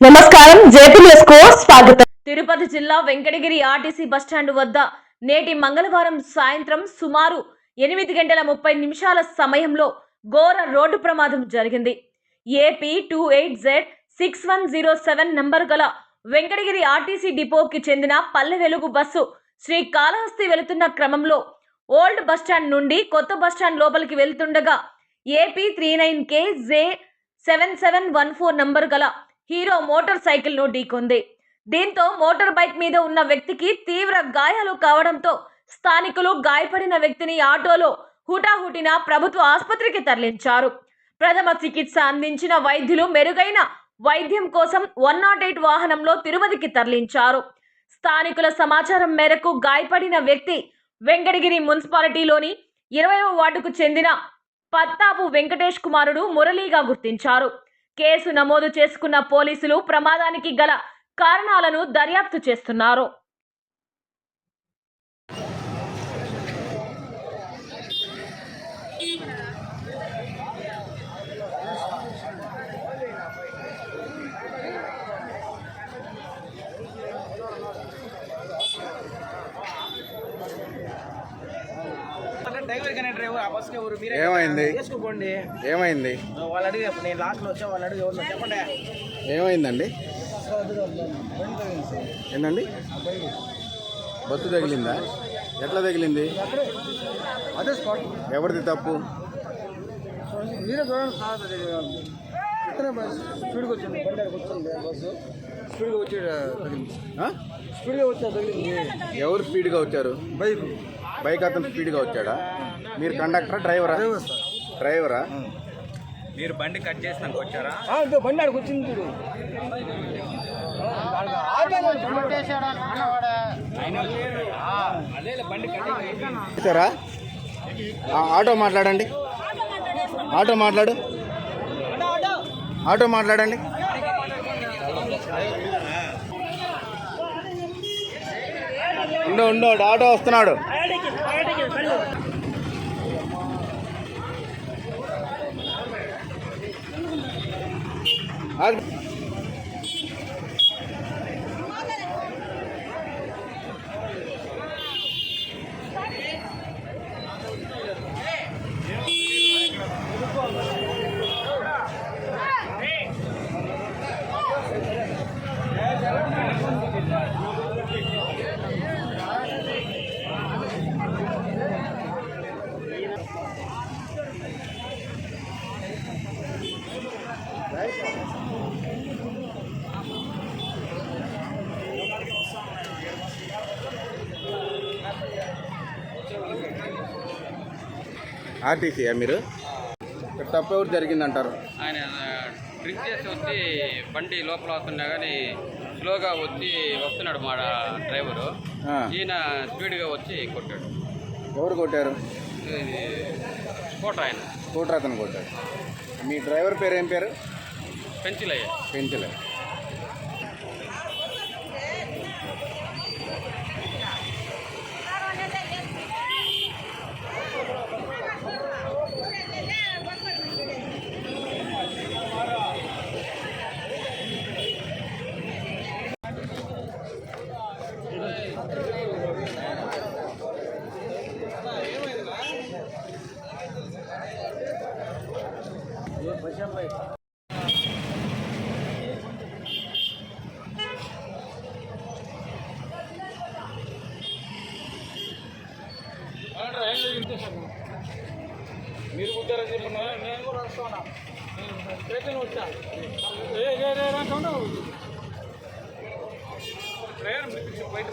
నమస్కారం జేపీ న్యూస్కు స్వాగతం. తిరుపతి జిల్లా వెంకటగిరి ఆర్టీసీ బస్టాండ్ వద్ద నేటి మంగళవారం సాయంత్రం సుమారు ఎనిమిది గంటల ముప్పై నిమిషాల సమయంలో ఘోర రోడ్డు ప్రమాదం జరిగింది. AP two eight Z six one zero seven number గల వెంకటగిరి ఆర్టీసీ డిపోకి చెందిన పల్లె వెలుగు బస్సు శ్రీ కాళహస్తి వెళుతున్న క్రమంలో ఓల్డ్ బస్టాండ్ నుండి కొత్త బస్టాండ్ లోపలికి వెళ్తుండగా AP three nine K J seven seven one four number గల హీరో మోటార్ సైకిల్ను ఢీకొంది. దీంతో మోటార్ బైక్ మీద ఉన్న వ్యక్తికి తీవ్ర గాయాలు కావడంతో స్థానికులు గాయపడిన వ్యక్తిని ఆటోలో హుటాహుటిన ప్రభుత్వ ఆసుపత్రికి తరలించారు. ప్రథమ చికిత్స అందించిన వైద్యులు మెరుగైన వైద్యం కోసం వన్ నాట్ ఎయిట్ వాహనంలో తిరుపతికి తరలించారు. స్థానికుల సమాచారం మేరకు గాయపడిన వ్యక్తి వెంకటగిరి మున్సిపాలిటీలోని ఇరవై వార్డుకు చెందిన పత్తాపు వెంకటేష్ కుమారుడు మురళీగా గుర్తించారు. కేసు నమోదు చేసుకున్న పోలీసులు ప్రమాదానికి గల కారణాలను దర్యాప్తు చేస్తున్నారు. డ్రైవర్ కానీ డ్రైవర్ ఆ బస్కి ఎవరు? మీరే ఏమైంది? చేసుకోండి ఏమైంది? వాళ్ళు అడిగి నేను లాస్ట్లో వచ్చా? వాళ్ళు అడిగి ఎవరు చెప్పండి. ఏమైందండి? ఏంటండి బస్సు తగిలిందా? ఎట్లా తగిలింది? అదే స్పాట్ ఎవరిది తప్పు? మీరే చూడండి సార్ ఇతనే బస్. స్పీడ్గా వచ్చింది బండి ఆడికి వచ్చింది బస్సు స్పీడ్గా వచ్చి తగిలింది? స్పీడ్గా వచ్చా తగిలింది. ఎవరు స్పీడ్గా వచ్చారు? బైక్. బైక్ అతను స్పీడ్గా వచ్చాడా? మీరు కండక్టరా డ్రైవరా? డ్రైవర్ మీరు బండి కట్ చేసినాక వచ్చారా? బండి ఆడికి వచ్చింది చూడు. ఆటో మాట్లాడండి. ఆటో మాట్లాడు. ఆటో మాట్లాడండి. ఉండు ఉండు ఆటో వస్తున్నాడు. அது ఆర్టీసీయా మీరు? ఇక్కడ తప్పు ఎవరు జరిగిందంటారు? ఆయన డ్రింక్ చేసి వచ్చి బండి లోపల వస్తున్నా కానీ స్లోగా వచ్చి వస్తున్నాడు మా డ్రైవరు. ఈయన స్పీడ్గా వచ్చి కొట్టాడు. ఎవరు కొట్టారు? ఇది స్కూటర్ ఆయన. స్కూటర్ అతను కొట్టాడు. మీ డ్రైవర్ పేరు ఏం పేరు? పెంచిలయ్య. పెంచలే మీరు కుట్టారని చెప్పిన నేను కూడా వస్తున్నా స్టేషన్ వచ్చా ఏ ఏ రే రే ట్రైన్ బయట